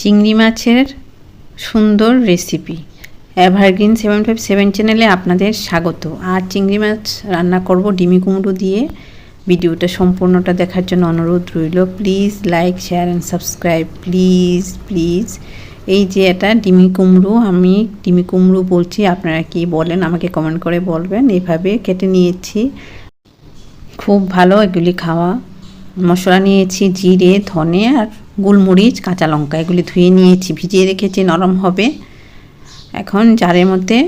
চিংড়ি মাছের সুন্দর recipe evergreen seven five seven চ্যানেলে আপনাদের স্বাগত। আর চিংড়ি মাছ রান্না করব ডিমি কুমড়ো দিয়ে। ভিডিওটা সম্পূর্ণটা দেখার জন্য অনুরোধ রইল। Please like share and subscribe please please এই যে এটা ডিমি কুমড়ো, আমি ডিমি কুমড়ো বলছি, আপনারা কি বলেন, আমাকে কমেন্ট করে বলবেন। এভাবে কেটে নিয়েছি। খুব ভালো এগুলি খাওয়া। মশলা নিয়েছি, জিরে, ধনে আর গোলমরিচ, কাঁচা লঙ্কা, এগুলি ধুয়ে নিয়েছি, ভিজিয়ে রেখেছি, নরম হবে। এখন জারের মধ্যে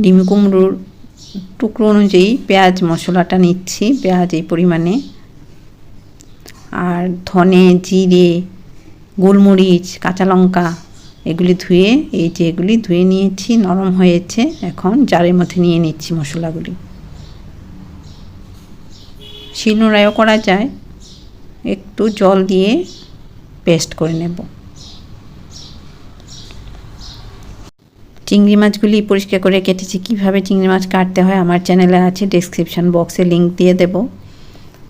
ডিমি কুমড়োর টুকরো অনুযায়ী পেঁয়াজ মশলাটা নিচ্ছি, পেঁয়াজ এই পরিমাণে। আর ধনে, জিরে, গোলমরিচ, কাঁচা লঙ্কা, এগুলি ধুয়ে, এই যে এগুলি ধুয়ে নিয়েছি, নরম হয়েছে। এখন জারের মধ্যে নিয়ে নিচ্ছি মশলাগুলি। শিলনোড়ায়ও করা যায়। একটু জল দিয়ে পেস্ট করে নেব। চিংড়ি মাছগুলি পরিষ্কার করে কেটেছি। কীভাবে চিংড়ি মাছ কাটতে হয় আমার চ্যানেলে আছে ডেসক্রিপশান বক্সে লিঙ্ক দিয়ে দেব।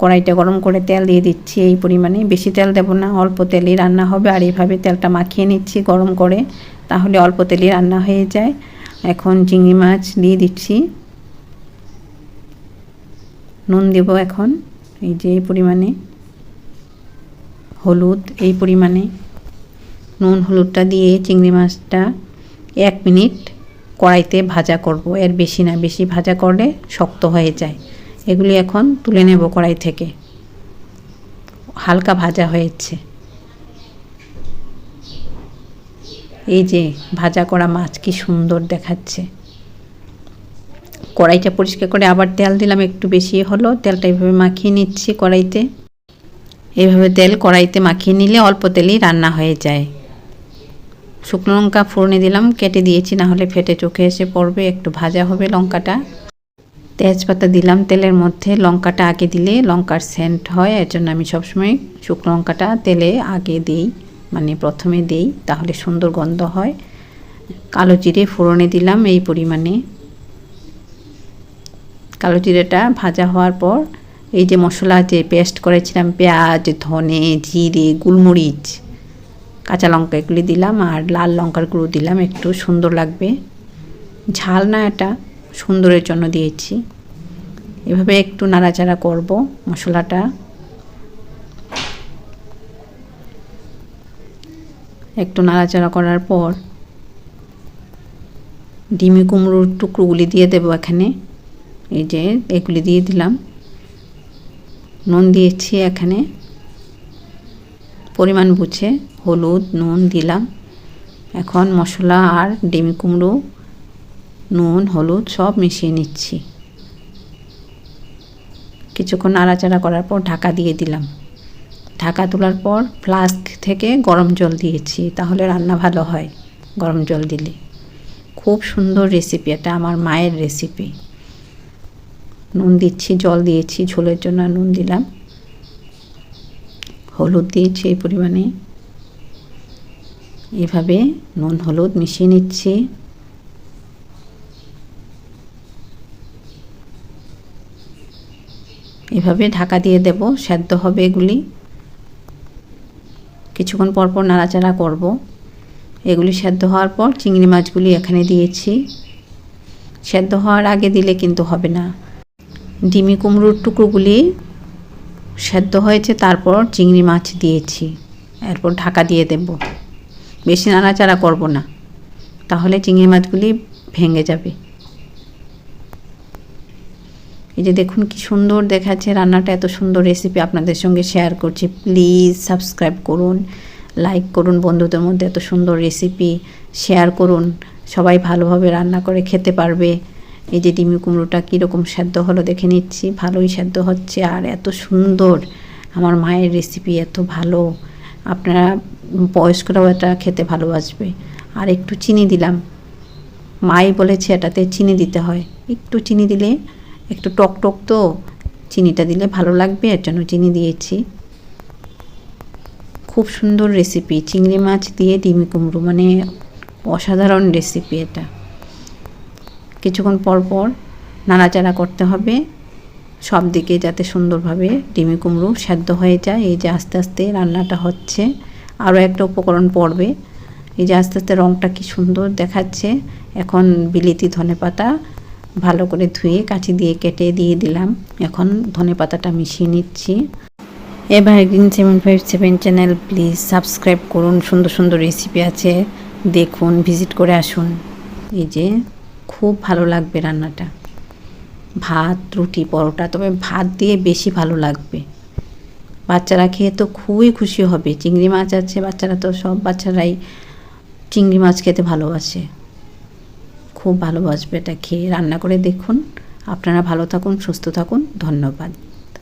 কড়াইটা গরম করে তেল দিয়ে দিচ্ছি এই পরিমাণে। বেশি তেল দেব না, অল্প তেলেই রান্না হবে। আর এইভাবে তেলটা মাখিয়ে নিচ্ছি গরম করে, তাহলে অল্প তেলেই রান্না হয়ে যায়। এখন চিংড়ি মাছ দিয়ে দিচ্ছি। নুন দেব এখন, এই যে এই পরিমাণে। হলুদ এই পরিমাণে। নুন হলুদটা দিয়ে চিংড়ি মাছটা এক মিনিট কড়াইতে ভাজা করব। এর বেশি না, বেশি ভাজা করলে শক্ত হয়ে যায়। এগুলি এখন তুলে নেব কড়াই থেকে। হালকা ভাজা হয়েছে। এই যে ভাজা করা মাছ কি সুন্দর দেখাচ্ছে। কড়াইটা পরিষ্কার করে আবার তেল দিলাম, একটু বেশি হলো, তেলটা এইভাবে মাখিয়ে নিচ্ছি কড়াইতে। এইভাবে তেল কড়াইতে মাখিয়ে নিলে অল্প তেলেই রান্না হয়ে যায়। শুকনো লঙ্কা ফোড়নে দিলাম, কেটে দিয়েছি, না হলে ফেটে চোখে এসে পড়বে, একটু ভাজা হবে লঙ্কাটা। তেজপাতা দিলাম তেলের মধ্যে, লঙ্কাটা আগে দিলে লঙ্কার সেন্ট হয়, এর জন্য আমি সবসময় শুকনো লঙ্কাটা তেলে আগে দিই মানে প্রথমে দিই, তাহলে সুন্দর গন্ধ হয়। কালো জিরে ফোড়নে দিলাম এই পরিমাণে। কালো জিরেটা ভাজা হওয়ার পর এই যে মশলা যে পেস্ট করেছিলাম, পেঁয়াজ, ধনে, জিরে, গোলমরিচ, কাঁচা লঙ্কা এগুলি দিলাম আর লাল লঙ্কার গুঁড়ো দিলাম, একটু সুন্দর লাগবে। ঝাল না এটা, সুন্দরের জন্য দিয়েছি। এভাবে একটু নাড়াচাড়া করব মশলাটা। একটু নাড়াচাড়া করার পর ডিমি কুমড়োর টুকরোগুলি দিয়ে দেবো এখানে। এই যে এগুলি দিয়ে দিলাম। নুন দিয়েছি এখানে। পরিমাণ বুঝে হলুদ, নুন দিলাম। এখন মশলা আর ডিমি কুমড়ো, নুন, হলুদ সব মিশিয়ে নিচ্ছি। কিছুক্ষণ নাড়াচাড়া করার পর ঢাকা দিয়ে দিলাম। ঢাকা তোলার পর ফ্লাস্ক থেকে গরম জল দিয়েছি, তাহলে রান্না ভালো হয় গরম জল দিলে। খুব সুন্দর রেসিপি এটা, আমার মায়ের রেসিপি দিচ্ছি, জল দিয়েছি, ঝোলের জন্য নুন দিলাম। হলুদ দিয়েছি এই পরিমাণে। এভাবে নুন, হলুদ মিশিয়ে নিচ্ছি। এভাবে ঢাকা দিয়ে দেব, সেদ্ধ হবে এগুলি। কিছুক্ষণ পর পর নাড়াচাড়া করব। এগুলি সেদ্ধ হওয়ার পর চিংড়ি মাছগুলি এখানে দিয়েছি। সেদ্ধ হওয়ার আগে দিলে কিন্তু হবে না। ডিমি কুমড়োর টুকরোগুলি সেদ্ধ হয়েছে, তারপর চিংড়ি মাছ দিয়েছি। এরপর ঢাকা দিয়ে দেব। বেশি নাড়াচাড়া করব না। তাহলে চিংড়ি মাছগুলি ভেঙে যাবে। এই যে দেখুন কি সুন্দর দেখাচ্ছে রান্নাটা, এত সুন্দর রেসিপি আপনাদের সঙ্গে শেয়ার করছি। প্লিজ সাবস্ক্রাইব করুন লাইক করুন বন্ধুদের মধ্যে এত সুন্দর রেসিপি শেয়ার করুন। সবাই ভালোভাবে রান্না করে খেতে পারবে। এই যে ডিমি কুমড়োটা কীরকম সেদ্ধ হলো দেখে নিচ্ছি, ভালোই সেদ্ধ হচ্ছে আর এত সুন্দর। আমার মায়ের রেসিপি এত ভালো। আপনারা বয়স্করাও এটা খেতে ভালোবাসবে। আর একটু চিনি দিলাম। মাই বলেছে এটাতে চিনি দিতে হয়। একটু চিনি দিলে, একটু টক টক তো, চিনিটা দিলে ভালো লাগবে, এর জন্য চিনি দিয়েছি। খুব সুন্দর রেসিপি চিংড়ি মাছ দিয়ে ডিমি কুমড়ো মানে অসাধারণ রেসিপি এটা। কিছুক্ষণ পর পর নাড়াচাড়া করতে হবে। সব দিকে যাতে সুন্দরভাবে ডিমি কুমড়ো সেদ্ধ হয়ে যায়। এই যে আস্তে আস্তে রান্নাটা হচ্ছে, আরও একটা উপকরণ পড়বে। এই যে আস্তে আস্তে রঙটা কি সুন্দর দেখাচ্ছে। এখন বিলিতি ধনে পাতা ভালো করে ধুয়ে কাঁচি দিয়ে কেটে দিয়ে দিলাম। এখন ধনে পাতাটা মিশিয়ে নিচ্ছি। Evergreen seven five seven channel please subscribe করুন। সুন্দর সুন্দর রেসিপি আছে, দেখুন, ভিজিট করে আসুন। এই যে খুব ভালো লাগবে রান্নাটা। ভাত, রুটি, পরোটা, তবে ভাত দিয়ে বেশি ভালো লাগবে। বাচ্চারা খেয়ে তো খুবই খুশি হবে। চিংড়ি মাছ আছে, বাচ্চারা তো সব বাচ্চারাই চিংড়ি মাছ খেতে ভালোবাসে। খুব ভালোবাসবে এটা খেয়ে। রান্না করে দেখুন। আপনারা ভালো থাকুন, সুস্থ থাকুন। ধন্যবাদ।